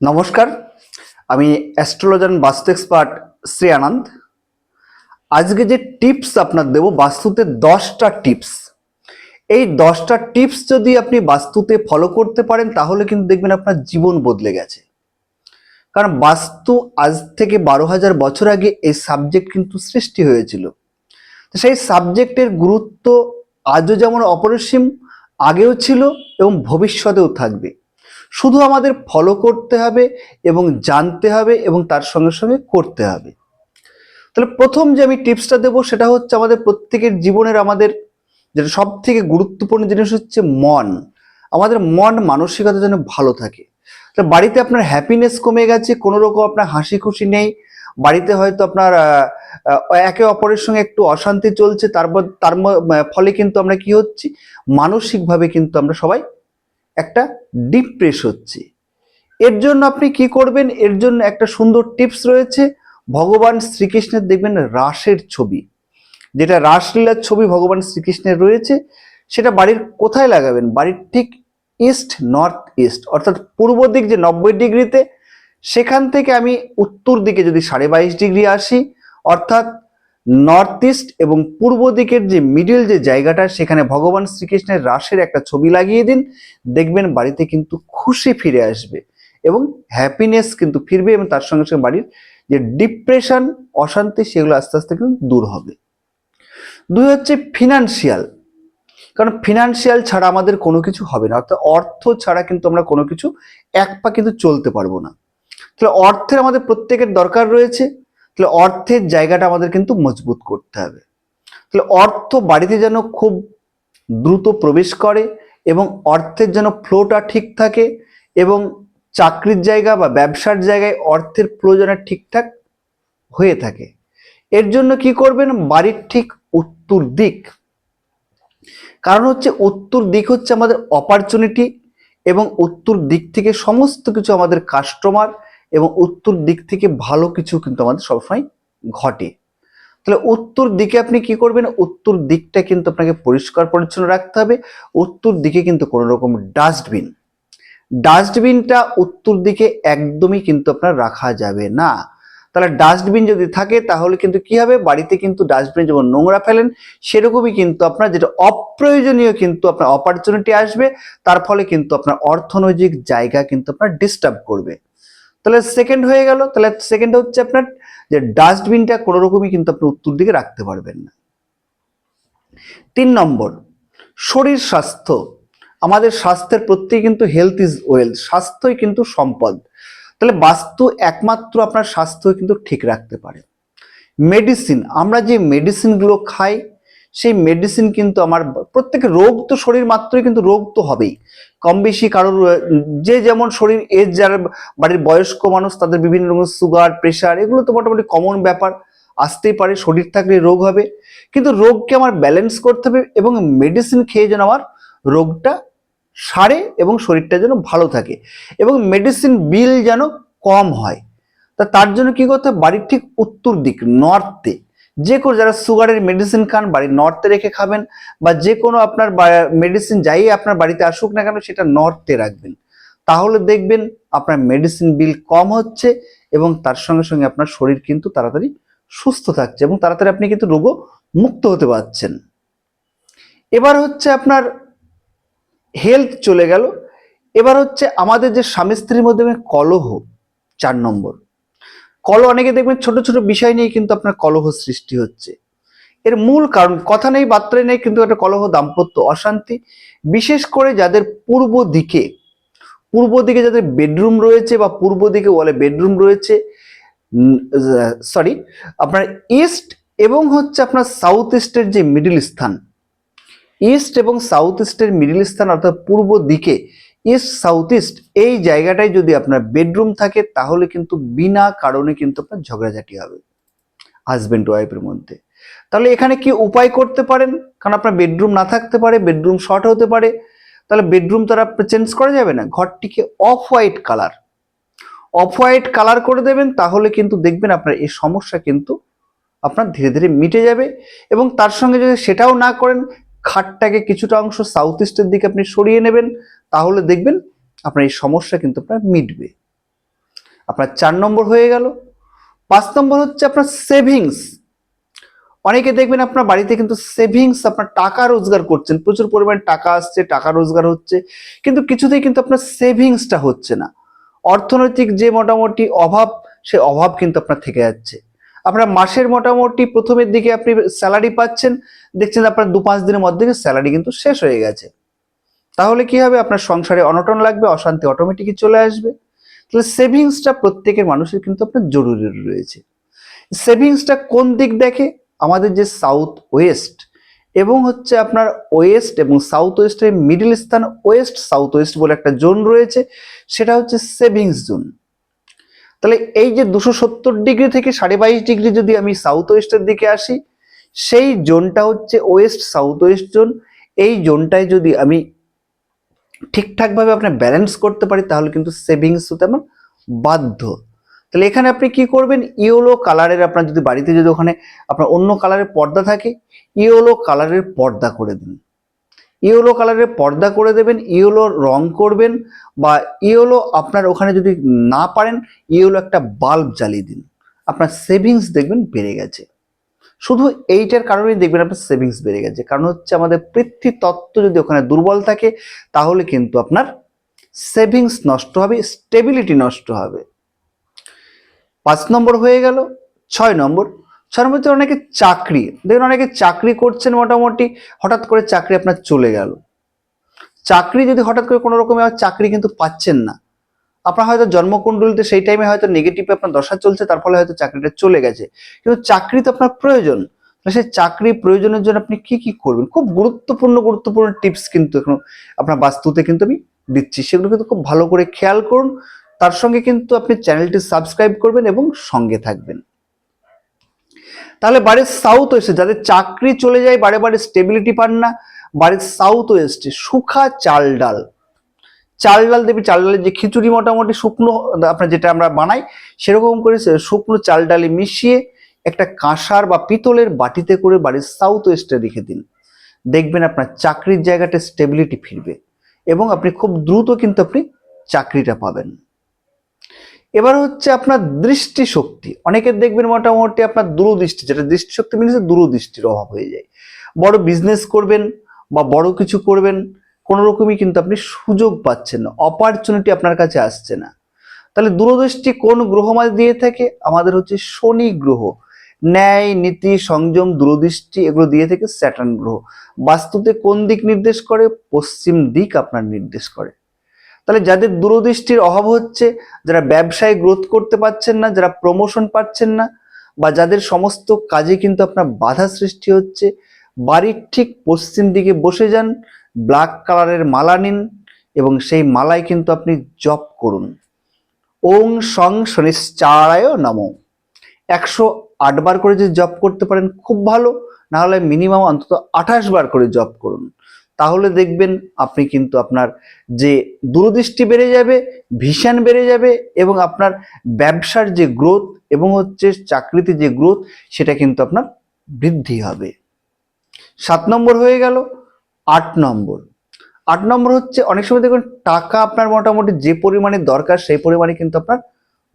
নমস্কার, আমি অ্যাস্ট্রোলজার বাস্তু এক্সপার্ট শ্রী আনন্দ। আজকে যে টিপস আপনার দেব, বাস্তুতে দশটা টিপস এই দশটা টিপস যদি আপনি বাস্তুতে ফলো করতে পারেন, তাহলে কিন্তু দেখবেন আপনার জীবন বদলে গেছে। কারণ বাস্তু আজ থেকে বারো হাজার বছর আগে এই সাবজেক্ট কিন্তু সৃষ্টি হয়েছিল। তো সেই সাবজেক্টের গুরুত্ব আজও যেমন অপরিসীম, আগেও ছিল এবং ভবিষ্যতেও থাকবে। শুধু আমাদের ফলো করতে হবে এবং জানতে হবে এবং তার সঙ্গে সঙ্গে করতে হবে। তাহলে প্রথম যে আমি টিপসটা দেবো সেটা হচ্ছে আমাদের প্রত্যেকের জীবনের আমাদের যেটা সব থেকে গুরুত্বপূর্ণ জিনিস হচ্ছে মন। আমাদের মন মানসিকতা যেন ভালো থাকে। তো বাড়িতে আপনার হ্যাপিনেস কমে গেছে কোনো রকম আপনার হাসি খুশি নেই, বাড়িতে হয়তো আপনার একে অপরের সঙ্গে একটু অশান্তি চলছে, তারপর, তার ফলে কিন্তু আমরা কি হচ্ছি? মানসিকভাবে কিন্তু আমরা সবাই একটা ডিপ্রেস হচ্ছে। এর জন্য আপনি কি করবেন? এর জন্য একটা সুন্দর টিপস রয়েছে। ভগবান শ্রীকৃষ্ণের দেখবেন রাসের ছবি। যেটা রাসলীলার ছবি ভগবান শ্রীকৃষ্ণের রয়েছে, সেটা বাড়ির কোথায় লাগাবেন? বাড়ির ঠিক ইস্ট নর্থ ইস্ট অর্থাৎ পূর্ব দিক যে নব্বই ডিগ্রিতে, সেখান থেকে আমি উত্তর দিকে যদি সাড়ে বাইশ ডিগ্রি আসি, অর্থাৎ নর্থ ইস্ট এবং পূর্ব দিকের যে মিডিল যে জায়গাটা, সেখানে ভগবান শ্রীকৃষ্ণের রাসের একটা ছবি লাগিয়ে দিন। দেখবেন বাড়িতে কিন্তু খুশি ফিরে আসবে এবং হ্যাপিনেস কিন্তু ফিরবে এবং তার সঙ্গে সঙ্গে বাড়ির যে ডিপ্রেশন অশান্তি, সেগুলো আস্তে আস্তে কিন্তু দূর হবে। দুই হচ্ছে ফিনান্সিয়াল কারণ ফিনান্সিয়াল ছাড়া আমাদের কোনো কিছু হবে না। অর্থাৎ অর্থ ছাড়া কিন্তু আমরা কোনো কিছু এক পা কিন্তু চলতে পারব না। তাহলে অর্থের আমাদের প্রত্যেকের দরকার রয়েছে। তাহলে অর্থের জায়গাটা আমাদের কিন্তু মজবুত করতে হবে। তাহলে অর্থ বাড়িতে যেন খুব দ্রুত প্রবেশ করে এবং অর্থের যেন ফ্লোটা ঠিক থাকে এবং চাকরির জায়গা বা ব্যবসার জায়গায় অর্থের যেন ঠিকঠাক হয়ে থাকে। এর জন্য কি করবেন? বাড়ির ঠিক উত্তর দিক। কারণ হচ্ছে উত্তর দিক হচ্ছে আমাদের অপরচুনিটি এবং উত্তর দিক থেকে সমস্ত কিছু আমাদের কাস্টমার এবং উত্তর দিক থেকে ভালো কিছু কিন্তু আমাদের সবসময় ঘটে। তাহলে উত্তর দিকে আপনি কি করবেন? উত্তর দিকটা কিন্তু আপনাকে পরিষ্কার পরিচ্ছন্ন রাখতে হবে। উত্তর দিকে কিন্তু কোনো রকম ডাস্টবিন। ডাস্টবিনটা উত্তর দিকে একদমই কিন্তু আপনার রাখা যাবে না। তাহলে ডাস্টবিন যদি থাকে, তাহলে কিন্তু কি হবে? বাড়িতে কিন্তু ডাস্টবিন যেমন নোংরা ফেলেন, সেরকমই কিন্তু আপনার যেটা অপ্রয়োজনীয় কিন্তু আপনার অপরচুনিটি আসবে। তার ফলে কিন্তু আপনার অর্থনৈতিক জায়গা কিন্তু আপনার ডিস্টার্ব করবে। তাহলে সেকেন্ড হয়ে গেল। তাহলে সেকেন্ড হচ্ছে আপনার যে ডাস্টবিনটা কোনো রকমই কিন্তু আপনি উত্তর দিকে রাখতে পারবেন না। তিন নম্বর, শরীর স্বাস্থ্য। আমাদের স্বাস্থ্যের প্রত্যেকে কিন্তু হেলথ ইজ ওয়েলথ স্বাস্থ্যই কিন্তু সম্পদ। তাহলে বাস্তু একমাত্র আপনার স্বাস্থ্য কিন্তু ঠিক রাখতে পারে। মেডিসিন আমরা যে মেডিসিনগুলো খাই সেই মেডিসিন কিন্তু আমার প্রত্যেকের রোগ তো শরীর মাত্রই কিন্তু রোগ তো হবেই। কম বেশি কারোর যে যেমন শরীর এজ যারা বাড়ির বয়স্ক মানুষ, তাদের বিভিন্ন রকম সুগার প্রেশার এগুলো তো মোটামুটি কমন ব্যাপার। আসতেই পারে, শরীর থাকলে রোগ হবে। কিন্তু রোগকে আমার ব্যালেন্স করতে হবে এবং মেডিসিন খেয়ে যেন আমার রোগটা সারে এবং শরীরটা যেন ভালো থাকে এবং মেডিসিন বিল যেন কম হয়। তা তার জন্য কি করতে হবে? বাড়ির ঠিক উত্তর দিক নর্থে যে কোনো যারা সুগারের মেডিসিন খান বাড়ি নর্থে রেখে খাবেন বা যে কোনো আপনার মেডিসিন যাই আপনার বাড়িতে আসুক না কেন, সেটা নর্থে রাখবেন। তাহলে দেখবেন আপনার মেডিসিন বিল কম হচ্ছে এবং তার সঙ্গে সঙ্গে আপনার শরীর কিন্তু তাড়াতাড়ি সুস্থ থাকছে এবং তাড়াতাড়ি আপনি কিন্তু রোগও মুক্ত হতে পারছেন। এবার হচ্ছে আপনার হেলথ চলে গেল। এবার হচ্ছে আমাদের যে স্বামী স্ত্রীর মধ্যে কলহ, চার নম্বর। কলহ, অনেকে দেখবেন ছোট ছোট বিষয় নিয়ে কিন্তু আপনার কলহ সৃষ্টি হচ্ছে। এর মূল কারণ, কথা নেই বার্তায় নেই, কিন্তু একটা কলহ, দাম্পত্য অশান্তি। বিশেষ করে যাদের পূর্ব দিকে পূর্ব দিকে যাদের বেডরুম রয়েছে বা পূর্ব দিকে ওয়ালে বেডরুম রয়েছে সরি আপনার ইস্ট এবং হচ্ছে আপনার সাউথ ইস্টের যে মিডিল স্থান ইস্ট এবং সাউথ ইস্টের মিডিল স্থান অর্থাৎ পূর্ব দিকে ইস্ট সাউথ ইস্ট, এই জায়গাটায় যদি আপনার বেডরুম থাকে, তাহলে কিন্তু বিনা কারণে কিন্তু আপনার ঝগড়াঝাটি হবে হাজবেন্ড ওয়াইফের মধ্যে। তাহলে এখানে কি উপায় করতে পারেন? কারণ আপনার বেডরুম না থাকতে পারে, বেডরুম শর্ট হতে পারে, তাহলে বেডরুম তো আর চেঞ্জ করা যাবে না। ঘরটিকে off white colour off white colour করে দেবেন, তাহলে কিন্তু দেখবেন আপনার এই সমস্যা কিন্তু আপনার ধীরে ধীরে মিটে যাবে এবং তার সঙ্গে যদি সেটাও না করেন খাটটাকে কিছুটা অংশ সাউথ ইস্টের দিকে আপনি সরিয়ে নেবেন, তাহলে দেখবেন আপনার এই সমস্যা কিন্তু আপনার মিটবে। আপনার চার নম্বর হয়ে গেল। পাঁচ নম্বর হচ্ছে আপনার সেভিংস অনেকে দেখবেন আপনার বাড়িতে কিন্তু সেভিংস আপনার টাকা রোজগার করছেন। প্রচুর পরিমাণে টাকা আসছে, টাকা রোজগার হচ্ছে, কিন্তু কিছুতেই কিন্তু আপনার সেভিংসটা হচ্ছে না। অর্থনৈতিক যে মোটামুটি অভাব, সে অভাব কিন্তু আপনার থেকে যাচ্ছে। আপনার মাসের মোটামুটি প্রথমের দিকে আপনি স্যালারি পাচ্ছেন, দেখছেন আপনার দু পাঁচ দিনের মধ্যে স্যালারি কিন্তু শেষ হয়ে গেছে। তাহলে কি হবে? আপনার সংসারে অনটন লাগবে, অশান্তি অটোমেটিকই চলে আসবে। তাহলে সেভিংসটা প্রত্যেকের মানুষের কিন্তু আপনার জরুরি রয়েছে। সেভিংসটা কোন দিক দেখে? আমাদের যে সাউথ ওয়েস্ট এবং হচ্ছে আপনার ওয়েস্ট এবং সাউথ ওয়েস্টের মিডিল স্থান ওয়েস্ট সাউথ ওয়েস্ট বলে একটা জোন রয়েছে, সেটা হচ্ছে সেভিংস জোন তাহলে এই যে দুশো সত্তর ডিগ্রি থেকে সাড়ে বাইশ ডিগ্রি যদি আমি সাউথ ওয়েস্টের দিকে আসি, সেই জোনটা হচ্ছে ওয়েস্ট সাউথ ওয়েস্ট জোন এই জোনটায় যদি আমি ঠিকঠাকভাবে আপনার ব্যালেন্স করতে পারি, তাহলে কিন্তু সেভিংস হতে আমার বাধ্য। তাহলে এখানে আপনি কি করবেন? ইয়েলো কালারের আপনার যদি বাড়িতে যদি ওখানে আপনার অন্য কালারের পর্দা থাকে ইয়েলো কালারের পর্দা করে দিন। ইয়েলো কালারের পর্দা করে দেবেন, ইয়েলো রং করবেন বা ইয়েলো আপনার ওখানে যদি না পারেন, ইয়েলো একটা বাল্ব জ্বালিয়ে দিন। আপনার সেভিংস দেখবেন বেড়ে গেছে। শুধু এইটার কারণেই দেখবেন আপনার সেভিংস বেড়ে গেছে। কারণ হচ্ছে আমাদের পৃথ্বী তত্ত্ব যদি ওখানে দুর্বল থাকে, তাহলে কিন্তু আপনার সেভিংস নষ্ট হবে স্টেবিলিটি নষ্ট হবে। পাঁচ নম্বর হয়ে গেল, ছয় নম্বর। হচ্ছে অনেকে চাকরি, দেখুন অনেকে চাকরি করছেন মোটামুটি, হঠাৎ করে চাকরি আপনার চলে গেল। চাকরি যদি হঠাৎ করে কোনো রকমে আর চাকরি কিন্তু পাচ্ছেন না, আপনার হয়তো জন্মকুণ্ডলিতে সেই টাইমে হয়তো নেগেটিভে আপনার দশা চলছে, তার ফলে হয়তো চাকরিটা চলে গেছে। কিন্তু চাকরি তো আপনার প্রয়োজন সেই চাকরি প্রয়োজনের জন্য আপনি কি কি করবেন? খুব গুরুত্বপূর্ণ গুরুত্বপূর্ণ টিপস কিন্তু এখন আপনার বাস্তুতে কিন্তু আমি দিচ্ছি। সেগুলো কিন্তু খুব ভালো করে খেয়াল করুন। তার সঙ্গে কিন্তু আপনি চ্যানেলটি সাবস্ক্রাইব করবেন এবং সঙ্গে থাকবেন। তাহলে বাড়ির সাউথ ওয়েস্টে যাদের চাকরি চলে যায় বারে বারে স্টেবিলিটি পান না, বাড়ির সাউথ ওয়েস্টে সুখা চাল ডাল। চাল ডাল দেবী চাল ডালের যে খিচুড়ি মোটামুটি শুকনো, আপনার যেটা আমরা বানাই, সেরকম করে শুকনো চাল ডালে মিশিয়ে একটা কাঁসার বা পিতলের বাটিতে করে বাড়ির সাউথ ওয়েস্টে রেখে দিন। দেখবেন আপনার চাকরির জায়গাটা স্টেবিলিটি ফিরবে এবং আপনি খুব দ্রুত কিন্তু আপনি চাকরিটা পাবেন। এবার হচ্ছে আপনার দৃষ্টিশক্তি। অনেকের দেখবেন মোটামুটি আপনার দূরদৃষ্টি, যেটা দৃষ্টিশক্তি মিনস দূরদৃষ্টির অভাব হয়ে যায়। বড় বিজনেস করবেন বা বড় কিছু করবেন, কোনো রকমই কিন্তু আপনি সুযোগ পাচ্ছেন না অপরচুনিটি আপনার কাছে আসছে না। তাহলে দূরদৃষ্টি কোন গ্রহ আমাদের দিয়ে থাকে? আমাদের হচ্ছে শনি গ্রহ। ন্যায়, নীতি, সংযম, দূরদৃষ্টি এগুলো দিয়ে থাকে স্যাটার্ন গ্রহ। বাস্তুতে কোন দিক নির্দেশ করে? পশ্চিম দিক আপনার নির্দেশ করে। তাহলে যাদের দূরদৃষ্টির অভাব হচ্ছে, যারা ব্যবসায় গ্রোথ করতে পারছেন না, যারা প্রমোশন পাচ্ছেন না, বা যাদের সমস্ত কাজে কিন্তু আপনার বাধা সৃষ্টি হচ্ছে, বাড়ির ঠিক পশ্চিম দিকে বসে যান ব্ল্যাক কালারের মালা নিন, এবং সেই মালায় কিন্তু আপনি জপ করুন। ওং সং শনিশ্চারায় নম। একশো আটবার করে যদি জপ করতে পারেন, খুব ভালো। না হলে মিনিমাম অন্তত আঠাশ বার করে জপ করুন। তাহলে দেখবেন আপনি কিন্তু আপনার যে দূরদৃষ্টি বেড়ে যাবে ভিশন বেড়ে যাবে এবং আপনার ব্যবসার যে গ্রোথ এবং হচ্ছে চাকরিতে যে গ্রোথ সেটা কিন্তু আপনার বৃদ্ধি হবে। সাত নম্বর হয়ে গেল, আট নম্বর। আট নম্বর হচ্ছে অনেক সময় দেখবেন টাকা আপনার মোটামুটি যে পরিমাণে দরকার সেই পরিমাণে কিন্তু আপনার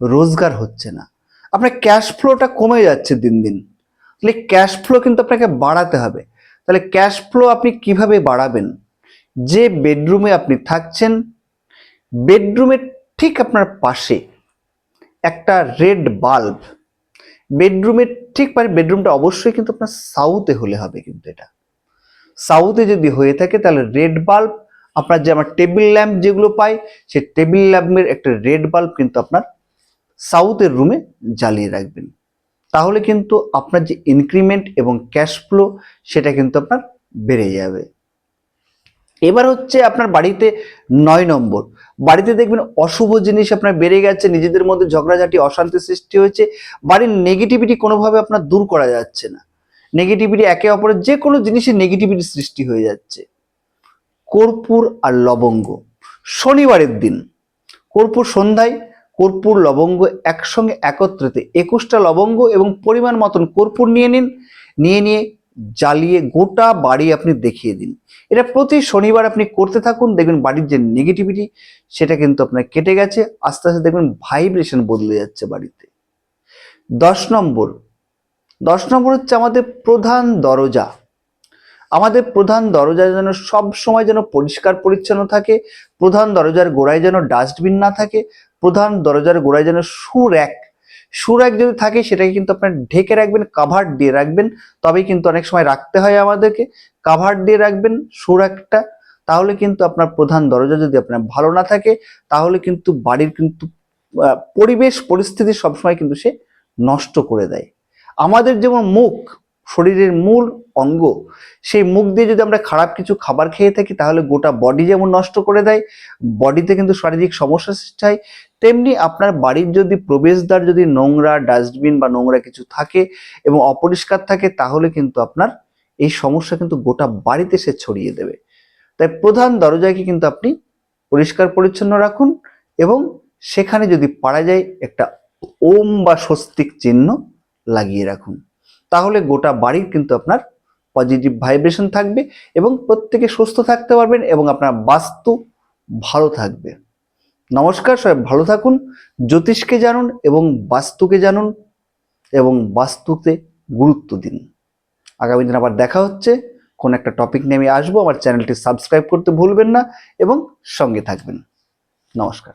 রোজগার হচ্ছে না। আপনার ক্যাশ ফ্লোটা কমে যাচ্ছে দিন দিন। তাহলে ক্যাশ ফ্লো কিন্তু আপনাকে বাড়াতে হবে। তাহলে ক্যাশ ফ্লো আপনি কীভাবে বাড়াবেন? যে বেডরুমে আপনি থাকছেন বেডরুমের ঠিক আপনার পাশে একটা রেড বাল্ব বেডরুমের ঠিক পারে বেডরুমটা অবশ্যই কিন্তু আপনার সাউথে হলে হবে কিন্তু এটা। সাউথে যদি হয়ে থাকে তাহলে রেড বাল্ব আপনার যে আমার টেবিল ল্যাম্প যেগুলো পাই, সেই টেবিল ল্যাম্পের একটা রেড বাল্ব কিন্তু আপনার সাউথের রুমে জ্বালিয়ে রাখবেন। তাহলে কিন্তু আপনার যে ইনক্রিমেন্ট এবং ক্যাশ ফ্লো সেটা কিন্তু আপনার বেড়ে যাবে। এবার হচ্ছে আপনার বাড়িতে নয় নম্বর। বাড়িতে দেখবেন অশুভ জিনিস আপনার বেড়ে গেছে, নিজেদের মধ্যে ঝগড়াঝাটি, অশান্তি সৃষ্টি হয়েছে। বাড়ির নেগেটিভিটি কোনোভাবে আপনার দূর করা যাচ্ছে না। নেগেটিভিটি একে অপরের যে কোনো জিনিসের নেগেটিভিটি সৃষ্টি হয়ে যাচ্ছে। কর্পূর আর লবঙ্গ। শনিবারের দিন, কর্পূর সন্ধ্যায় কর্পূর লবঙ্গ একসঙ্গে একত্রিত। একুশটা লবঙ্গ এবং পরিমাণ মতন কর্পূর নিয়ে নিন। নিয়ে নিয়ে জ্বালিয়ে গোটা বাড়ি আপনি দেখিয়ে দিন। এটা প্রতি শনিবার আপনি করতে থাকুন। দেখবেন বাড়ির যে নেগেটিভিটি সেটা কিন্তু আপনার কেটে গেছে। আস্তে আস্তে দেখবেন ভাইব্রেশন বদলে যাচ্ছে বাড়িতে। দশ নম্বর। দশ নম্বর হচ্ছে আমাদের প্রধান দরজা। আমাদের প্রধান দরজা যেন সব সময় যেন পরিষ্কার পরিচ্ছন্ন থাকে। প্রধান দরজার গোড়ায় যেন ডাস্টবিন না থাকে। প্রধান দরজার গোড়ায় যেন সুর্যাক সুর্যাক যদি থাকে, সেটাকে কিন্তু আপনার ঢেকে রাখবেন কাভার দিয়ে রাখবেন। তবেই কিন্তু অনেক সময় রাখতে হয় আমাদেরকে। কাভার দিয়ে রাখবেন সুর্যাকটা তাহলে কিন্তু আপনার প্রধান দরজা যদি আপনার ভালো না থাকে, তাহলে কিন্তু বাড়ির কিন্তু পরিবেশ, পরিস্থিতি সবসময় কিন্তু সে নষ্ট করে দেয়। আমাদের যেমন মুখ শরীরের মূল অঙ্গ। সেই মুখ দিয়ে যদি আমরা খারাপ কিছু খাবার খেয়ে থাকি, তাহলে গোটা বডি যেমন নষ্ট করে দেয় বডিতে কিন্তু শারীরিক সমস্যা সৃষ্টি হয়, তেমনি আপনার বাড়ির যদি প্রবেশদ্বার যদি নোংরা ডাস্টবিন বা নোংরা কিছু থাকে এবং অপরিষ্কার থাকে, তাহলে কিন্তু আপনার এই সমস্যা কিন্তু গোটা বাড়িতে সে ছড়িয়ে দেবে। তাই প্রধান দরজাকে কিন্তু আপনি পরিষ্কার পরিচ্ছন্ন রাখুন এবং সেখানে যদি পারা যায়, একটা ওম বা স্বস্তিক চিহ্ন লাগিয়ে রাখুন। তাহলে গোটা বাড়ির কিন্তু আপনার পজিটিভ ভাইব্রেশন থাকবে এবং প্রত্যেকে সুস্থ থাকতে পারবেন এবং আপনার বাস্তু ভালো থাকবে। নমস্কার, সবাই ভালো থাকুন, জ্যোতিষকে জানুন এবং বাস্তুকে জানুন এবং বাস্তুতে গুরুত্ব দিন। আগামী দিন আবার দেখা হচ্ছে, কোন একটা টপিক নিয়ে আমি আসব, আমার চ্যানেলটি সাবস্ক্রাইব করতে ভুলবেন না এবং সঙ্গে থাকবেন। নমস্কার।